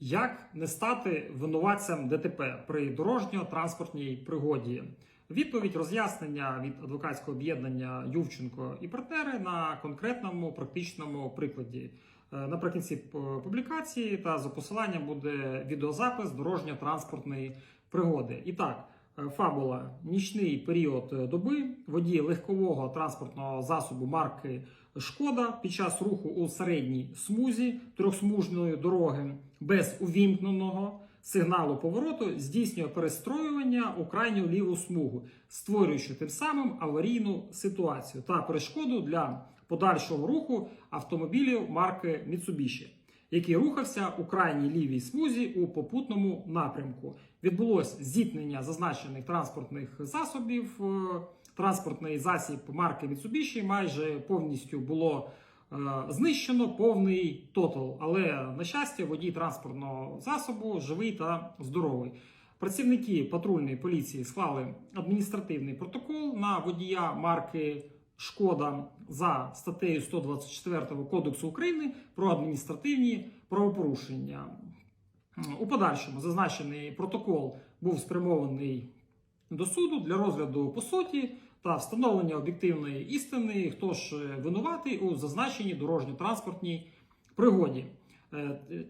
Як не стати винуватцем ДТП при дорожньо-транспортній пригоді? Відповідь роз'яснення від адвокатського об'єднання Ювченко і партнери на конкретному практичному прикладі. Е, Наприкінці публікації та за посиланням буде відеозапис дорожньо-транспортної пригоди. І так, е, фабула нічний період е, доби водій легкового транспортного засобу марки Шкода під час руху у середній смузі трьохсмужної дороги без увімкненого сигналу повороту здійснює перестроювання у крайню ліву смугу, створюючи тим самим аварійну ситуацію та перешкоду для подальшого руху автомобілів марки Mitsubishi, який рухався у крайній лівій смузі у попутному напрямку. Відбулось зіткнення зазначених транспортних засобів. Транспортний засіб марки Mitsubishi майже повністю було е, знищено повний тотал. Але на щастя, водій транспортного засобу живий та здоровий. Працівники патрульної поліції склали адміністративний протокол на водія марки Шкода за статтею 124 Кодексу України про адміністративні правопорушення. У подальшому зазначений протокол був спрямований до суду для розгляду по суті та встановлення об'єктивної істини, хто ж винуватий у зазначеній дорожньо-транспортній пригоді. Е, е,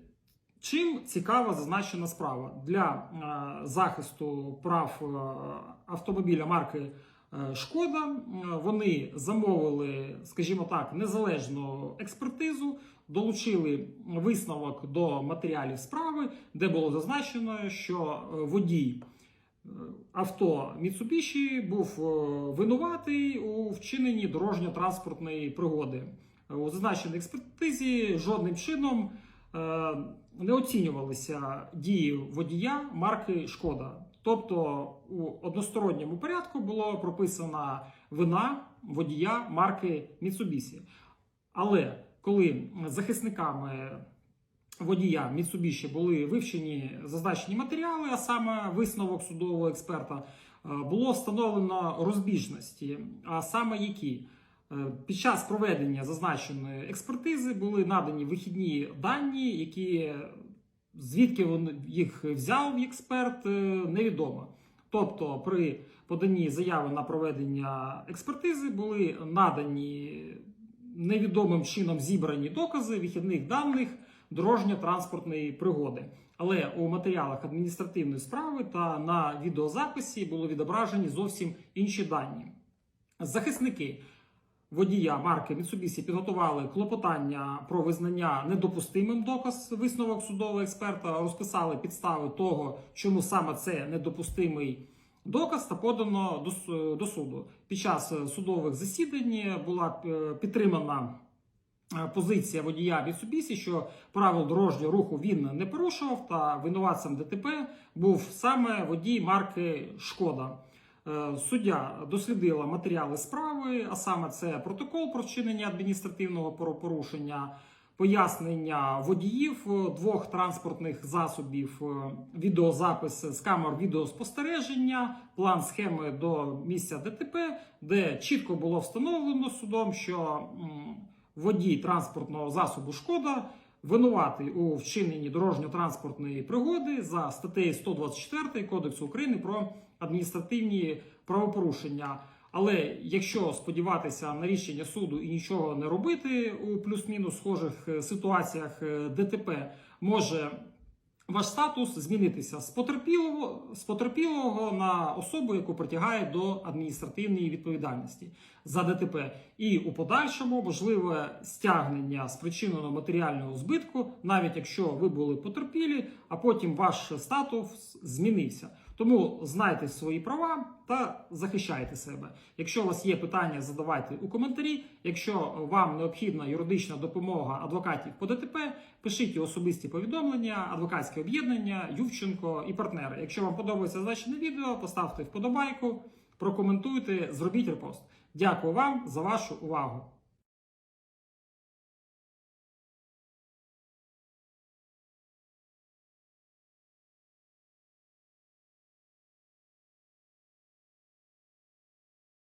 Чим цікава зазначена справа для е, захисту прав е, автомобіля марки е, Шкода, е, вони замовили, скажімо так, незалежну експертизу, долучили висновок до матеріалів справи, де було зазначено, що е, водій е, авто Mitsubishi був е, винуватий у вчиненні дорожньо-транспортної пригоди. У зазначеній експертизі жодним чином е, не оцінювалися дії водія марки Шкода. Тобто у односторонньому порядку було прописана вина водія марки Mitsubishi. Але коли захисниками водія Mitsubishi були вивчені зазначені матеріали, а саме висновок судового експерта, е, було встановлено розбіжності, а саме які Е, під час проведення зазначеної експертизи були надані вихідні дані, які звідки він їх взяв експерт, е, невідомо. Тобто, при поданні заяви на проведення експертизи були надані невідомим чином зібрані докази вихідних даних дорожньо-транспортної пригоди. Але у матеріалах адміністративної справи та на відеозаписі були відображені зовсім інші дані. Захисники водія марки Mitsubishi підготували клопотання про визнання недопустимим доказ висновок судового експерта, розписали підстави того, чому саме це недопустимий доказ та подано до, суду. Під час судових засідань була е, підтримана позиція водія Mitsubishi, що правил дорожнього руху він не порушував, та винуватцем ДТП був саме водій марки Шкода. Е, Суддя дослідила матеріали справи, а саме це протокол про вчинення адміністративного правопорушення, пояснення водіїв е, двох транспортних засобів, е, відеозапис з камер відеоспостереження, план схеми до місця ДТП, де чітко було встановлено судом, що водій транспортного засобу шкода. Винуватий у вчиненні дорожньо-транспортної пригоди за статтею 124 Кодексу України про адміністративні правопорушення. Але якщо сподіватися на рішення суду і нічого не робити у плюс-мінус схожих е, ситуаціях е, ДТП, може ваш статус змінитися з потерпілого, з потерпілого на особу, яку притягає до адміністративної відповідальності за ДТП, і у подальшому можливе стягнення спричиненого матеріального збитку, навіть якщо ви були потерпілі, а потім ваш статус змінився. Тому знайте свої права та захищайте себе. Якщо у вас є питання, задавайте у коментарі. Якщо вам необхідна юридична допомога адвокатів по ДТП, пишіть особисті повідомлення, адвокатське об'єднання, Ювченко і партнери. Якщо вам подобається зазначене відео, поставте вподобайку, прокоментуйте, зробіть репост. Дякую вам за вашу увагу.